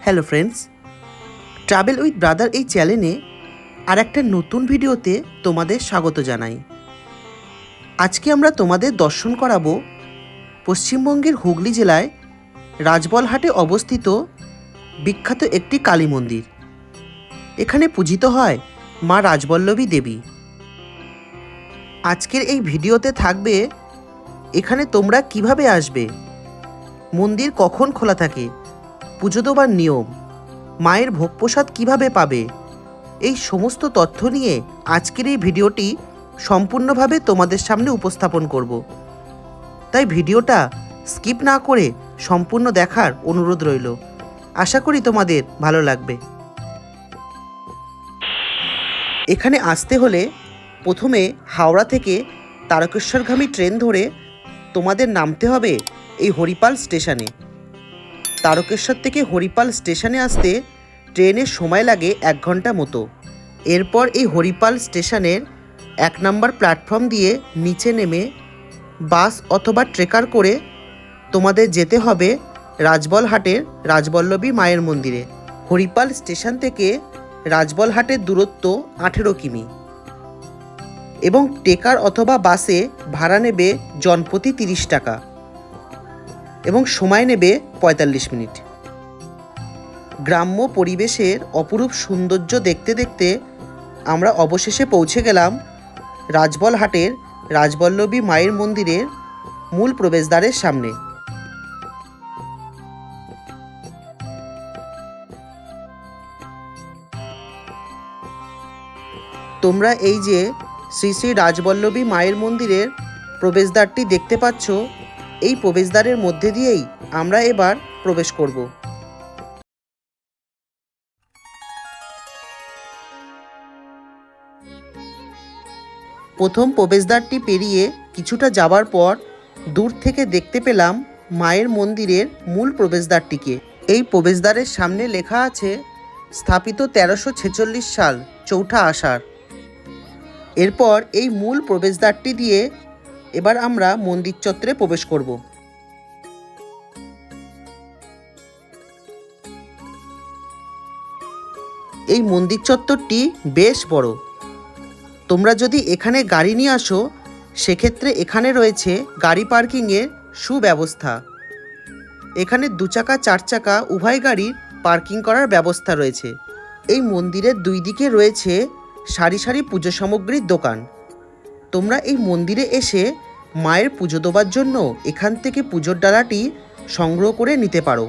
Hello friends travel with brother এই চ্যানেলে আর একটা নতুন ভিডিওতে তোমাদের স্বাগত জানাই। আজকে আমরা তোমাদের দর্শন করাবো পশ্চিমবঙ্গের হুগলি জেলায় রাজবলহাটে অবস্থিত বিখ্যাত একটি কালী মন্দির। এখানে পূজিত হয় মা রাজবল্লভী দেবী। আজকের এই ভিডিওতে থাকবে এখানে তোমরা কীভাবে আসবে? মন্দির কখন খোলা থাকে? পুজো দেবার নিয়ম। মায়ের ভোগ প্রসাদ কীভাবে পাবে? এই সমস্ত তথ্য নিয়ে আজকের এই ভিডিওটি সম্পূর্ণভাবে তোমাদের সামনে উপস্থাপন করব। তাই ভিডিওটা স্কিপ না করে সম্পূর্ণ দেখার অনুরোধ রইল। আশা করি তোমাদের ভালো লাগবে। এখানে আসতে হলে প্রথমে হাওড়া থেকে তারকেশ্বরগামী ট্রেন ধরে তোমাদের নামতে হবে এই হরিপাল স্টেশনে। তারকেশ্বর থেকে হরিপাল স্টেশনে আসতে ট্রেনের সময় লাগে এক ঘণ্টা মতো। এরপর এই হরিপাল স্টেশনের এক নম্বর প্ল্যাটফর্ম দিয়ে নিচে নেমে বাস অথবা ট্রেকার করে তোমাদের যেতে হবে রাজবলহাটের রাজবল্লভী মায়ের মন্দিরে। হরিপাল স্টেশন থেকে রাজবলহাটের দূরত্ব আঠেরো কিমি। এবং টেকার অথবা বাসে ভাড়া নেবে জনপ্রতি তিরিশ টাকা। এবং সময় নেবে পঁয়তাল্লিশ মিনিট। গ্রাম্য পরিবেশের অপরূপ সৌন্দর্য দেখতে দেখতে আমরা অবশেষে পৌঁছে গেলাম রাজবলহাটের রাজবল্লভী মায়ের মন্দিরের মূল প্রবেশদ্বারের সামনে। তোমরা এই যে শ্রী শ্রী রাজবল্লভী মায়ের মন্দিরের প্রবেশদ্বারটি দেখতে পাচ্ছ এই প্রবেশদ্বারের মধ্যে দিয়েই আমরা এবার প্রবেশ করব। প্রথম প্রবেশদ্বারটি পেরিয়ে কিছুটা যাবার পর দূর থেকে দেখতে পেলাম মায়ের মন্দিরের মূল প্রবেশদ্বারটিকে। এই প্রবেশদ্বারের সামনে লেখা আছে, স্থাপিত তেরোশো ছেচল্লিশ সাল, চৌঠা আষাঢ়। এরপর এই মূল প্রবেশদ্বারটি দিয়ে এবার আমরা মন্দির চত্বরে প্রবেশ করব। এই মন্দির চত্বরটি বেশ বড়। তোমরা যদি এখানে গাড়ি নিয়ে আসো, সেক্ষেত্রে এখানে রয়েছে গাড়ি পার্কিংয়ের সুব্যবস্থা। এখানে দু চাকা চার চাকা উভয় গাড়ির পার্কিং করার ব্যবস্থা রয়েছে। এই মন্দিরের দুই দিকে রয়েছে সারি সারি পুজো সামগ্রীর দোকান। তোমরা এই মন্দিরে এসে মায়ের পুজো দেওয়ার জন্য এখান থেকে পুজোর ডালাটি সংগ্রহ করে নিতে পারো।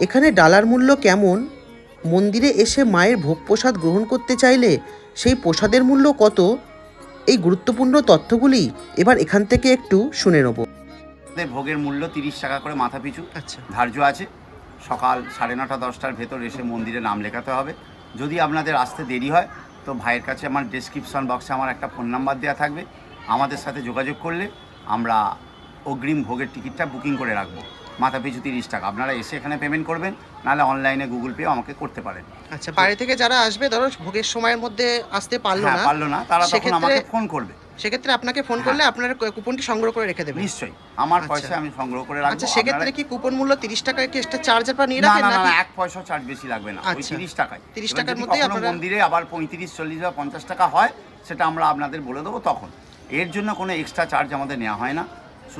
এখানে ডালার মূল্য কেমন? মন্দিরে এসে মায়ের ভোগ প্রসাদ গ্রহণ করতে চাইলে সেই প্রসাদের মূল্য কত? এই গুরুত্বপূর্ণ তথ্যগুলি এবার এখান থেকে একটু শুনে নেব। ভোগের মূল্য তিরিশ টাকা করে মাথা পিছু আচ্ছা। ধার্য আছে। সকাল সাড়ে নটা দশটার ভেতর এসে মন্দিরে নাম লেখাতে হবে। যদি আপনাদের আসতে দেরি হয় তো ভাইয়ের কাছে আমার ডিসক্রিপশন বক্সে আমার একটা ফোন নাম্বার দেওয়া থাকবে। আমাদের সাথে যোগাযোগ করলে আমরা অগ্রিম ভোগের টিকিটটা বুকিং করে রাখব। মাথা পিছু তিরিশ টাকা। আপনারা এসে এখানে পেমেন্ট করবেন নাহলে অনলাইনে গুগল পে আমাকে করতে পারেন। আচ্ছা বাইরে থেকে যারা আসবে ধরো ভোগের সময়ের মধ্যে আসতে পারল হ্যাঁ না পারল না তারা তখন আমাকে ফোন করবে। সেক্ষেত্রে আপনাকে ফোন হ্যাঁ। করলে আপনার কুপনটি সংগ্রহ করে রেখে দেবেন। নিশ্চয়ই। আমার আচ্ছা। পয়সা আমি সংগ্রহ করে রাখব। আচ্ছা সেক্ষেত্রে কি কুপন মূল্য তিরিশ টাকা কি এক্সট্রা চার্জ আপনারা নিয়ে না রাখেন না না এক পয়সা চার্জ বেশি লাগবে না। ওই আচ্ছা। তিরিশ টাকায়। 30 টাকার মধ্যেই আপনারা- মন্দিরে আবার পঁয়ত্রিশ চল্লিশ বা পঞ্চাশ টাকা হয় সেটা আমরা আপনাদের বলে দেবো তখন। এর জন্য কোনো এক্সট্রা চার্জ আমাদের নেওয়া হয় না।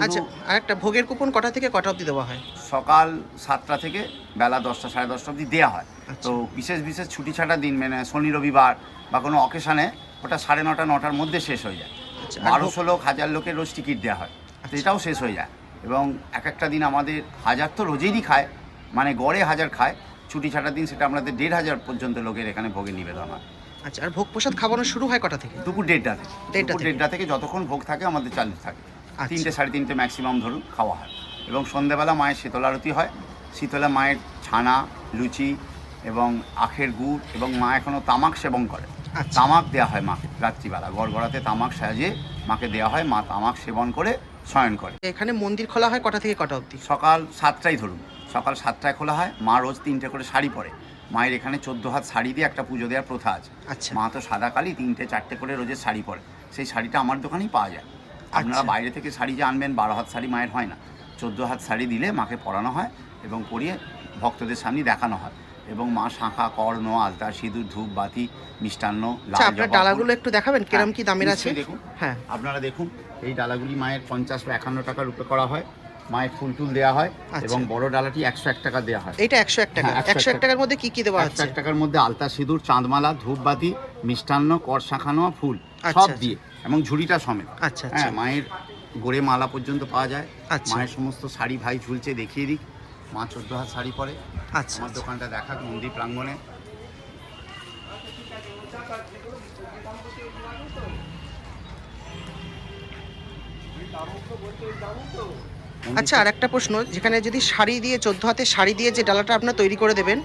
আচ্ছা আরেকটা ভোগের কুপন কটা থেকে কটা অবধি দেওয়া হয়? সকাল সাতটা থেকে বেলা দশটা সাড়ে দশটা অবধি দেওয়া হয়। আচ্ছা। তো বিশেষ বিশেষ ছুটি ছাটা দিন মানে শনি রবিবার বা কোনো অকেশনে ওটা সাড়ে নটা নটার মধ্যে শেষ হয়ে যায়। আচ্ছা, বারোশো লোক হাজার লোকের রোজ টিকিট দেওয়া হয়। তো এটাও শেষ হয়ে যায়। এবং এক একটা দিন আমাদের হাজার তো রোজেরই খায় মানে গড়ে হাজার খায়। ছুটি ছাটার দিন সেটা আমাদের দেড় হাজার পর্যন্ত লোকের এখানে ভোগে নিবেদন হয়। আচ্ছা আর ভোগ প্রসাদ খাওয়ানো শুরু হয় কটা থেকে? দুপুর দেড়টা থেকে। দেড়টা দুপুর দেড়টা থেকে যতক্ষণ ভোগ থাকে আমাদের চালু থাকে। আচ্ছা। তিনটে সাড়ে তিনটে ম্যাক্সিমাম ধরুন খাওয়া হয়। এবং সন্ধেবেলা মায়ের শীতল আরতি হয়। শীতলা মায়ের ছানা লুচি এবং আখের গুড় এবং মা এখনও তামাক সেবন করে। আচ্ছা। তামাক দেওয়া হয় মাকে রাত্রিবেলা। গড়গড়াতে তামাক সাজিয়ে মাকে দেওয়া হয় মা তামাক সেবন করে শয়ন করে। এখানে মন্দির খোলা হয় কটা থেকে কটা অবধি? সকাল সাতটায় ধরুন। সকাল সাতটায় খোলা হয় মা রোজ তিনটে করে শাড়ি পরে। মায়ের এখানে চোদ্দ হাত শাড়ি দিয়ে একটা পুজো দেওয়ার প্রথা আছে। আচ্ছা। মা তো সাদা কালি তিনটে চারটে করে রোজের শাড়ি পরে। সেই শাড়িটা আমার দোকানেই পাওয়া যায়। আপনারা আচ্ছা। বাইরে থেকে শাড়ি যে আনবেন বারো হাত শাড়ি মায়ের হয় না। চোদ্দ হাত শাড়ি দিলে মাকে পরানো হয় এবং পরিয়ে ভক্তদের সামনে দেখানো হয়। এবং মা শাঁখা কর্ণ আলতা সিঁদুর ধূপ বাতি মিষ্টান্ন আচ্ছা আপনার ডালাগুলো একটু দেখাবেন কিরম হ্যাঁ, কি দামের আছে? দেখুন। হ্যাঁ। আপনারা দেখুন এই ডালাগুলি মায়ের পঞ্চাশ বা একান্ন টাকা রূপে করা হয়। মায়ের ফুল টুল দেওয়া হয় আচ্ছা। এবং বড় ডালাটি একশো এক টাকা দেওয়া হয়। এইটা একশো এক টাকা। হ্যাঁ, 101 একশো এক টাকার মধ্যে কি কি দেওয়া আছে এক টাকার মধ্যে আলতা সিঁদুর চাঁদমালা ধূপবাতি মিষ্টান্ন কর শাঁখানো ফুল আচ্ছা, সব। দিয়ে এবং ঝুড়িটা সমেত। আচ্ছা হ্যাঁ মায়ের গোড়ে মালা পর্যন্ত পাওয়া যায়। মায়ের সমস্ত শাড়ি ভাই ঝুলছে দেখিয়ে দিক। মা চোদ্দ হাত শাড়ি পরে। আচ্ছা আমার দোকানটা দেখাক মন্দির প্রাঙ্গণে। আচ্ছা আর একটা প্রশ্ন যেখানে যদি শাড়ি দিয়ে চোদ্দ হাতে শাড়ি দিয়ে যে ডালাটা আপনার তৈরি করে দেবেন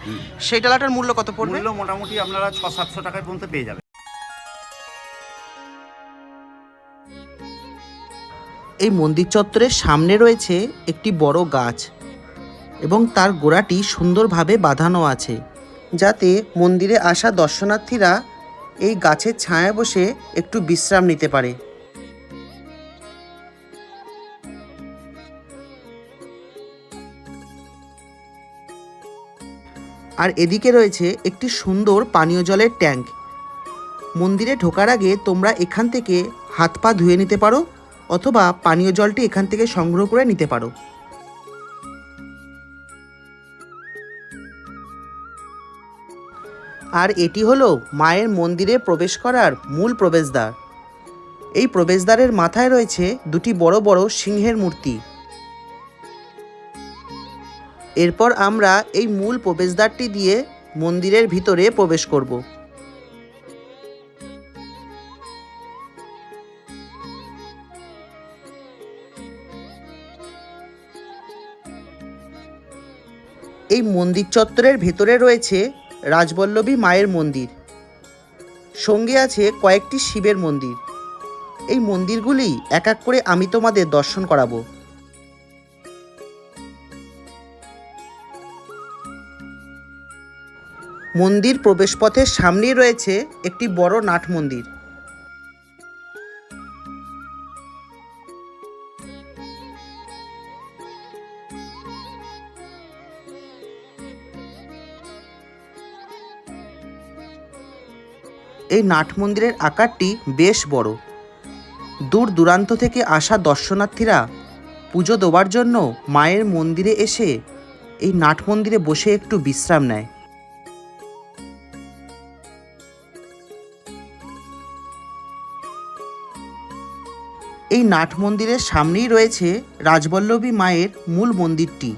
সেই ডালাটার মূল্য কত পড়বে? মূল্য মোটামুটি আপনারা ছ সাতশো টাকার পর্যন্ত পেয়ে যাবেন। এই মন্দির চত্বরের সামনে রয়েছে একটি বড় গাছ। এবং তার গোড়াটি সুন্দরভাবে বাঁধানো আছে, যাতে মন্দিরে আসা দর্শনার্থীরা এই গাছের ছায়ায় বসে একটু বিশ্রাম নিতে পারে। আর এদিকে রয়েছে একটি সুন্দর পানীয় জলের ট্যাঙ্ক। মন্দিরে ঢোকার আগে তোমরা এখান থেকে হাত পা ধুয়ে নিতে পারো, অথবা পানীয় জলটি এখান থেকে সংগ্রহ করে নিতে পারো। আর এটি হলো মায়ের মন্দিরে প্রবেশ করার মূল প্রবেশদ্বার। এই প্রবেশদ্বারের মাথায় রয়েছে দুটি বড় বড় সিংহের মূর্তি। এরপর আমরা এই মূল প্রবেশদ্বারটি দিয়ে মন্দিরের ভিতরে প্রবেশ করব। এই মন্দির চত্বরের ভেতরে রয়েছে রাজবল্লভী মায়ের মন্দির। সঙ্গে আছে কয়েকটি শিবের মন্দির। এই মন্দিরগুলি এক এক করে আমি তোমাদের দর্শন করাবো। মন্দির প্রবেশপথের সামনেই রয়েছে একটি বড় নাট মন্দির। এই নাট মন্দিরের আকারটি বেশ বড়। দূর দূরান্ত থেকে আসা দর্শনার্থীরা পুজো দেওয়ার জন্য মায়ের মন্দিরে এসে এই নাট মন্দিরে বসে একটু বিশ্রাম নেয়। এই নাট মন্দিরের সামনেই রয়েছে রাজবল্লভী মায়ের মূল মন্দিরটি।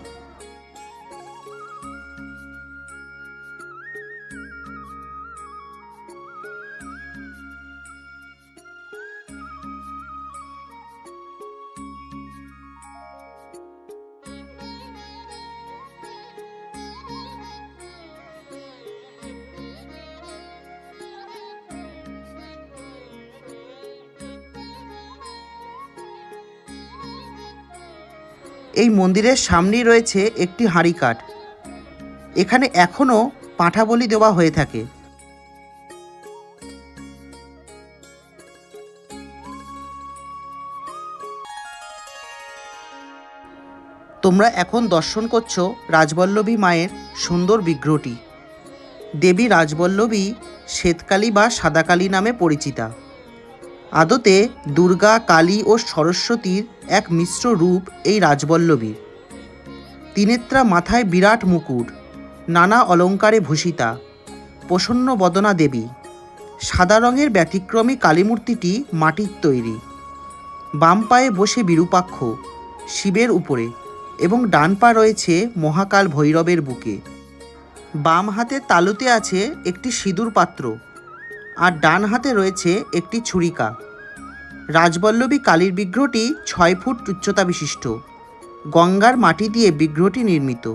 এই মন্দিরের সামনেই রয়েছে একটি হাঁড়ি কাঠ। এখানে এখনও পাঁঠা বলি দেওয়া হয়ে থাকে। তোমরা এখন দর্শন করছ রাজবল্লভী মায়ের সুন্দর বিগ্রহটি। দেবী রাজবল্লভী শ্বেতকালী বা সাদাকালী নামে পরিচিতা। আদতে দুর্গা, কালী ও সরস্বতীর এক মিশ্র রূপ এই রাজবল্লভীর। তিনেত্রা মাথায় বিরাট মুকুট, নানা অলঙ্কারে ভূষিতা, প্রসন্ন বদনা দেবী। সাদা রঙের ব্যতিক্রমী কালীমূর্তিটি মাটির তৈরি। বাম পায়ে বসে বিরূপাক্ষ, শিবের উপরে এবং ডান পা রয়েছে মহাকাল ভৈরবের বুকে। বাম হাতে তালুতে আছে একটি সিঁদুর পাত্র। আর ডান হাতে রয়েছে একটি ছুরিকা। রাজবল্লভী কালীর বিগ্রহটি ছয় ফুট উচ্চতা বিশিষ্ট। গঙ্গার মাটি দিয়ে বিগ্রহটি নির্মিত।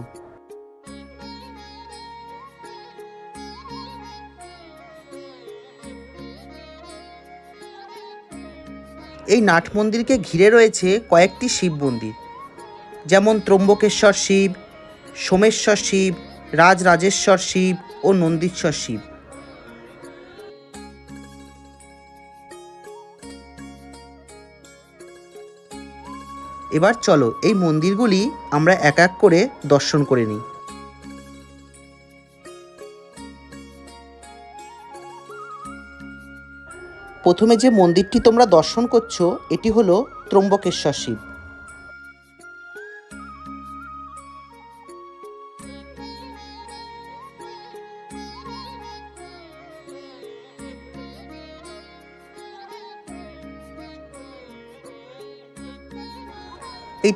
এই নাট মন্দিরকে ঘিরে রয়েছে কয়েকটি শিব মন্দির, যেমন ত্রম্বকেশ্বর শিব, সোমেশ্বর শিব, রাজরাজেশ্বর শিব ও নন্দীশ্বর শিব। এবার চলো এই মন্দিরগুলি আমরা এক এক করে দর্শন করে নিই। প্রথমে যে মন্দিরটি তোমরা দর্শন করছ, এটি হলো ত্রম্বকেশ্বর শিব।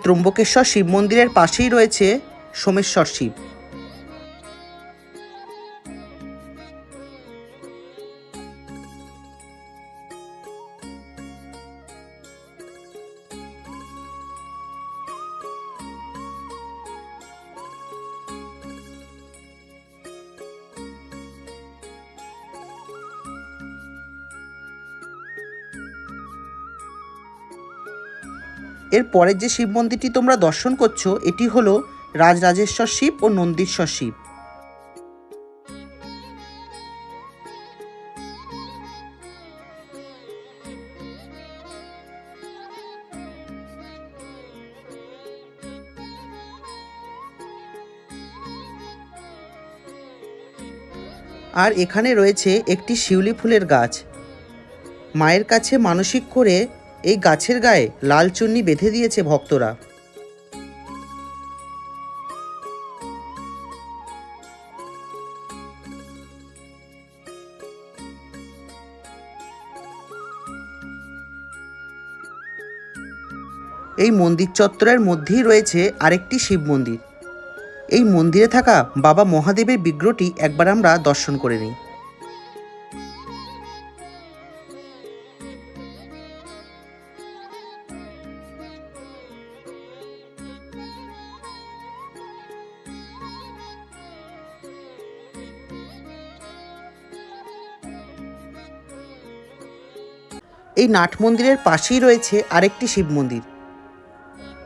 ত্রম্বকেশ্বর শিব মন্দিরের পাশেই রয়েছে সোমেশ্বর শিব। এর পরের যে শিব মন্দিরটি তোমরা দর্শন করছ, এটি হলো রাজরাজেশ্বর শিব ও নন্দীশ্বর শিব। আর এখানে রয়েছে একটি শিউলি ফুলের গাছ। মায়ের কাছে মানসিক করে এই গাছের গায়ে লাল চুন্নি বেঁধে দিয়েছে ভক্তরা। এই মন্দির চত্বরের মধ্যেই রয়েছে আরেকটি শিব মন্দির। এই মন্দিরে থাকা বাবা মহাদেবের বিগ্রহটি একবার আমরা দর্শন করে নিই। এই নাট মন্দিরের পাশেই রয়েছে আরেকটি শিব মন্দির।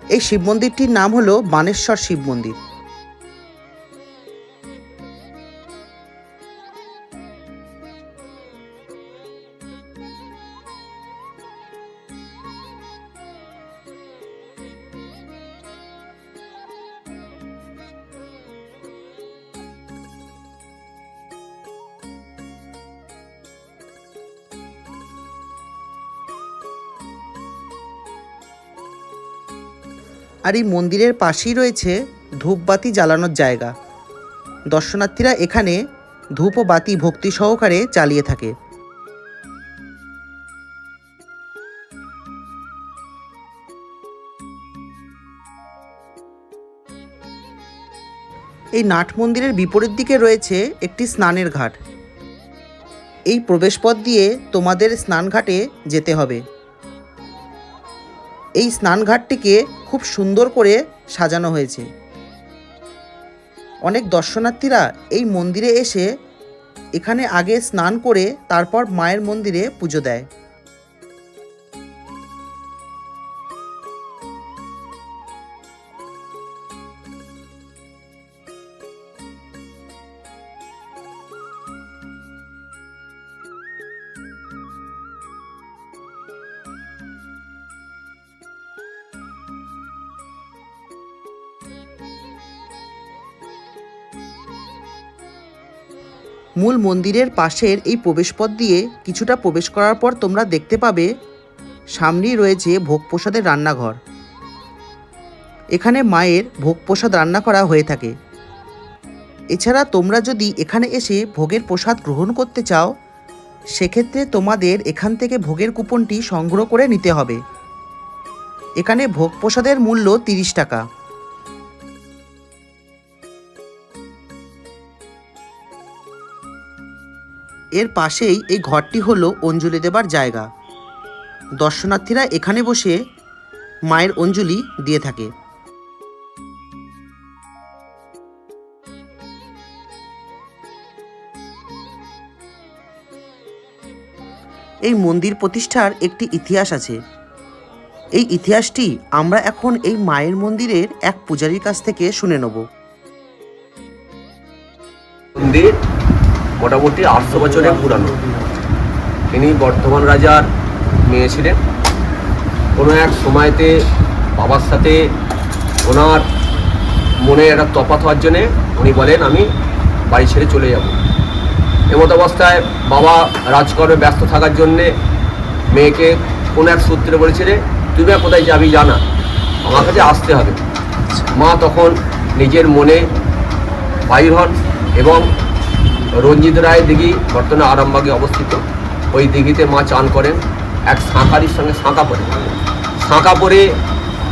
এই শিব মন্দিরটির নাম হলো বানেশ্বর শিব মন্দির। আর এই মন্দিরের পাশেই রয়েছে ধূপবাতি জ্বালানোর জায়গা। দর্শনার্থীরা এখানে ধূপ ও বাতি ভক্তি সহকারে চালিয়ে থাকে। এই নাট মন্দিরের বিপরীত দিকে রয়েছে একটি স্নানের ঘাট। এই প্রবেশপথ দিয়ে তোমাদের স্নানঘাটে যেতে হবে। এই স্নানঘাটটিকে খুব সুন্দর করে সাজানো হয়েছে। অনেক দর্শনার্থীরা এই মন্দিরে এসে এখানে আগে স্নান করে তারপর মায়ের মন্দিরে পুজো দেয়। মূল মন্দিরের পাশের এই প্রবেশপথ দিয়ে কিছুটা প্রবেশ করার পর তোমরা দেখতে পাবে, সামনেই রয়েছে ভোগ প্রসাদের রান্নাঘর। এখানে মায়ের ভোগ প্রসাদ রান্না করা হয়ে থাকে। এছাড়া তোমরা যদি এখানে এসে ভোগের প্রসাদ গ্রহণ করতে চাও, সেক্ষেত্রে তোমাদের এখান থেকে ভোগের কুপনটি সংগ্রহ করে নিতে হবে। এখানে ভোগ প্রসাদের মূল্য তিরিশ টাকা। এর পাশেই এই ঘরটি হলো অঞ্জলি দেবার জায়গা। দর্শনার্থীরা এখানে বসে মায়ের অঞ্জলি দিয়ে থাকে। এই মন্দির প্রতিষ্ঠার একটি ইতিহাস আছে। এই ইতিহাসটি আমরা এখন এই মায়ের মন্দিরের এক পূজারীর কাছ থেকে শুনে নেব। মোটামুটি আটশো বছরের পুরানো। তিনি বর্ধমান রাজার মেয়ে ছিলেন। কোনো এক সময়তে বাবার সাথে ওনার মনে একটা তফাৎ হওয়ার জন্যে উনি বলেন, আমি বাড়ি ছেড়ে চলে যাব। এমত অবস্থায় বাবা রাজকর্মে ব্যস্ত থাকার জন্যে মেয়েকে কোনো এক সূত্রে বলেছিলে তুমি আর কোথায় যাবি জানা? আমার কাছে আসতে হবে। মা তখন নিজের মনে বাহির হন এবং রঞ্জিত রায় দিঘি বর্তমানে আরামবাগে অবস্থিত। ওই দিঘিতে মা চান করেন, এক সাঁকারির সঙ্গে সাঁকা পরে। সাঁকা পরে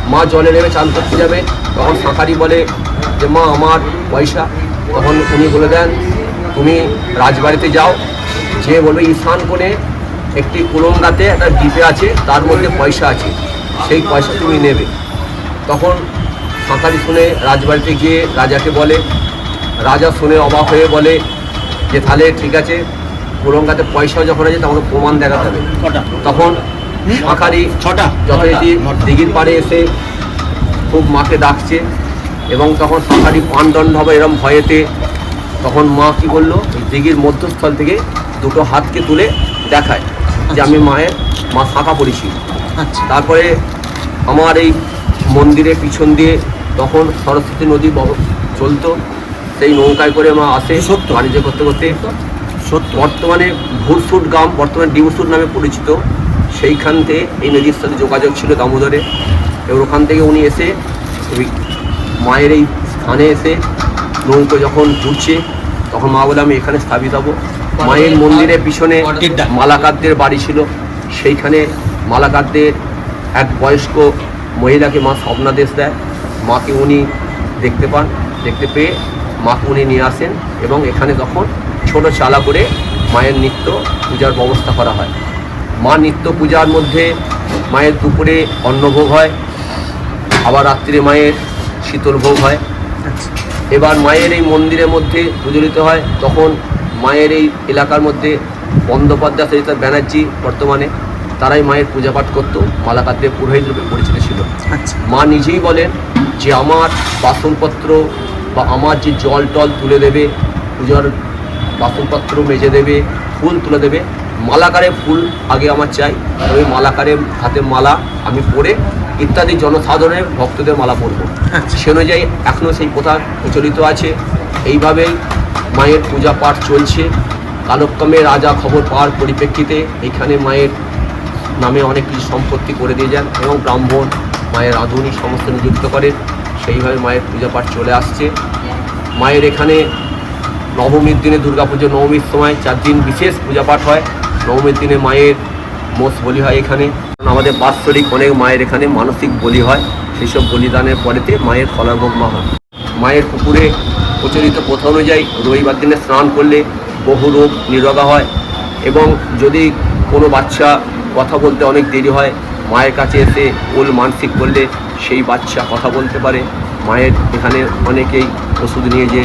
মা জলে নেমে চান করতে যাবে, তখন সাঁকারি বলে যে, মা, আমার পয়সা। তখন উনি বলে দেন, তুমি রাজবাড়িতে যাও। যে বলবে, ঈশান কোণে একটি কুলঙ্গাতে একটা দ্বীপে আছে, তার মধ্যে পয়সা আছে, সেই পয়সা তুমি নেবে। তখন সাঁতারি শুনে রাজবাড়িতে গিয়ে রাজাকে বলে, রাজা শুনে অবাক হয়ে বলে যে তাহলে ঠিক আছে কুলঙ্গাতে পয়সা যখন আছে তখন প্রমাণ দেখাতে হবে। তখন শাঁখারি ছটা। যথারীতি দিঘির পাড়ে এসে খুব মাকে ডাকছে এবং তখন শাঁখারি পানদণ্ড হবে এরম ভয়েতে। তখন মা কি বলল? দিঘির মধ্যস্থল থেকে দুটো হাতকে তুলে দেখায় যে আমি মায়ের মা শাঁখা পড়েছি আচ্ছা। তারপরে আমার এই মন্দিরের পিছন দিয়ে তখন সরস্বতী নদী চলতো। সেই নৌকায় করে মা আসে সত্য। বাণিজ্য করতে করতে। সত্য। বর্তমানে ভুরসুট গ্রাম বর্তমানে ডিউসুট নামে পরিচিত। সেইখান থেকে এই নদীর সাথে যোগাযোগ ছিল দামোদরে। এবার ওখান থেকে উনি এসে ওই মায়ের এই স্থানে এসে নৌকো যখন ঘুরছে তখন মা বলে আমি এখানে স্থাপিত হব। মায়ের মন্দিরের পিছনে মালাকারদের বাড়ি ছিল। সেইখানে মালাকারদের এক বয়স্ক মহিলাকে মা স্বপ্নাদেশ দেয়। মাকে উনি দেখতে পান দেখতে পেয়ে মাকে উনি নিয়ে আসেন এবং এখানে তখন ছোট চালা করে মায়ের নিত্য পূজার ব্যবস্থা করা হয়। মা নিত্য পূজার মধ্যে মায়ের দুপুরে অন্নভোগ হয় আবার রাত্রিরে মায়ের শীতল ভোগ হয়। এবার মায়ের এই মন্দিরের মধ্যে প্রজ্বলিত হয় তখন মায়ের এই এলাকার মধ্যে বন্দ্যোপাধ্যায় সরিতা ব্যানার্জি বর্তমানে তারাই মায়ের পূজা পাঠ করতো মালাকারদের পুরোহিত রূপে পরিচিত ছিল। আচ্ছা। মা নিজেই বলেন যে আমার বাসনপত্র বা আমার যে জল টল তুলে দেবে পূজার বাসনপত্র মেজে দেবে ফুল তুলে দেবে মালাকারে ফুল আগে আমার চাই। ওই মালাকারে হাতে মালা আমি পরে ইত্যাদি জনসাধারণের ভক্তদের মালা পরবো। আচ্ছা। সে অনুযায়ী এখনও সেই প্রথা প্রচলিত আছে। এইভাবেই মায়ের পূজা পাঠ চলছে। কালক্রমে রাজা খবর পাওয়ার পরিপ্রেক্ষিতে এখানে মায়ের নামে অনেক কিছু সম্পত্তি করে দিয়ে যান এবং ব্রাহ্মণ মায়ের আধুনিক সমস্ত নিযুক্ত করেন। সেইভাবে মায়ের পূজা পাঠ চলে আসছে। মায়ের এখানে নবমীর দিনে দুর্গাপুজো, নবমীর সময় চার দিন বিশেষ পূজা পাঠ হয়। নবমীর দিনে মায়ের মোষ বলি হয় এখানে। আমাদের বাৎসরিক অনেক মায়ের এখানে মানসিক বলি হয়। সেই সব বলিদানের পরেতে মায়ের ফলাভোগ মা হয়। মায়ের পুকুরে প্রচলিত প্রথা অনুযায়ী রবিবার দিনে স্নান করলে বহু রোগ নিরোগা হয় এবং যদি কোনো বাচ্চা কথা বলতে অনেক দেরি হয় মায়ের কাছে এসে ওল মানসিক করলে সেই বাচ্চা কথা বলতে পারে। মায়ের এখানে অনেকেই ওষুধ নিয়ে যে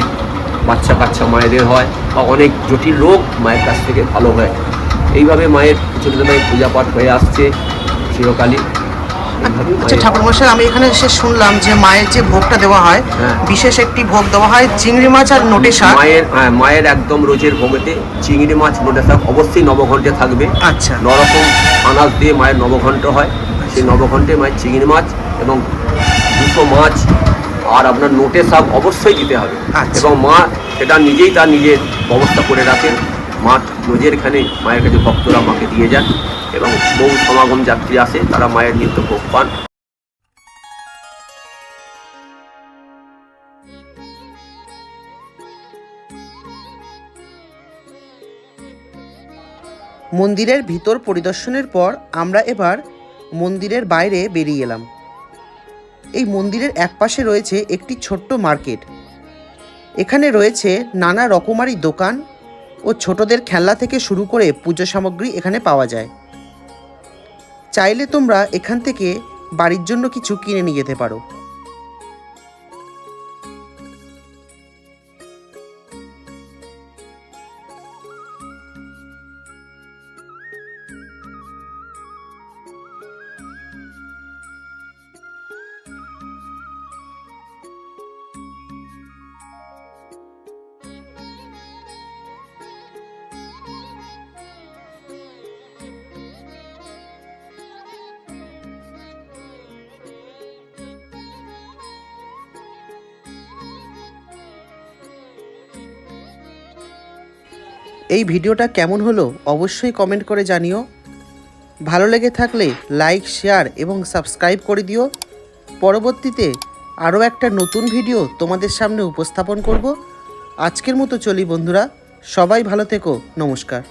বাচ্চা কাচ্চা মায়েদের হয় বা অনেক জটিল রোগ মায়ের কাছ থেকে ভালো হয়। এইভাবে মায়ের মায়ের পূজা পাঠ হয়ে আসছে। চিরকালই আচ্ছা ঠাকুরমশাই আমি এখানে এসে শুনলাম যে মায়ের যে ভোগটা দেওয়া হয় হ্যাঁ। বিশেষ একটি ভোগ দেওয়া হয় চিংড়ি মাছ আর নোটে শাক। মায়ের হ্যাঁ মায়ের একদম রোজের ভোগেতে চিংড়ি মাছ লোটে শাক অবশ্যই নবঘণ্টে থাকবে। আচ্ছা। নরকম আনাজ দিয়ে মায়ের নবঘণ্ট হয়। সেই নবঘণ্টে মায়ের চিংড়ি মাছ এবং দুটো মাছ আর আপনার নোটে শাক অবশ্যই দিতে হবে। আচ্ছা। এবং মা সেটা নিজেই তার নিজের ব্যবস্থা করে রাখেন। মা রোজের এখানে মায়ের কাছে ভক্তরা মাকে দিয়ে যান এবং বহু সমাগম যাত্রী আসে, তারা মায়ের নিত্য ভোগ পান। মন্দিরের ভিতর পরিদর্শনের পর আমরা এবার মন্দিরের বাইরে বেরিয়ে এলাম। এই মন্দিরের একপাশে রয়েছে একটি ছোট্ট মার্কেট। এখানে রয়েছে নানা রকমারি দোকান ও ছোটদের খেলনা থেকে শুরু করে পুজো সামগ্রী এখানে পাওয়া যায়। চাইলে তোমরা এখান থেকে বাড়ির জন্য কিছু কিনে নিয়ে যেতে পারো। এই ভিডিওটা কেমন হলো অবশ্যই কমেন্ট করে জানিও। ভালো লেগে থাকলে লাইক, শেয়ার এবং সাবস্ক্রাইব করে দিও। পরবর্তীতে আরও একটা নতুন ভিডিও তোমাদের সামনে উপস্থাপন করব। আজকের মতো চলি বন্ধুরা, সবাই ভালো থেকো, নমস্কার।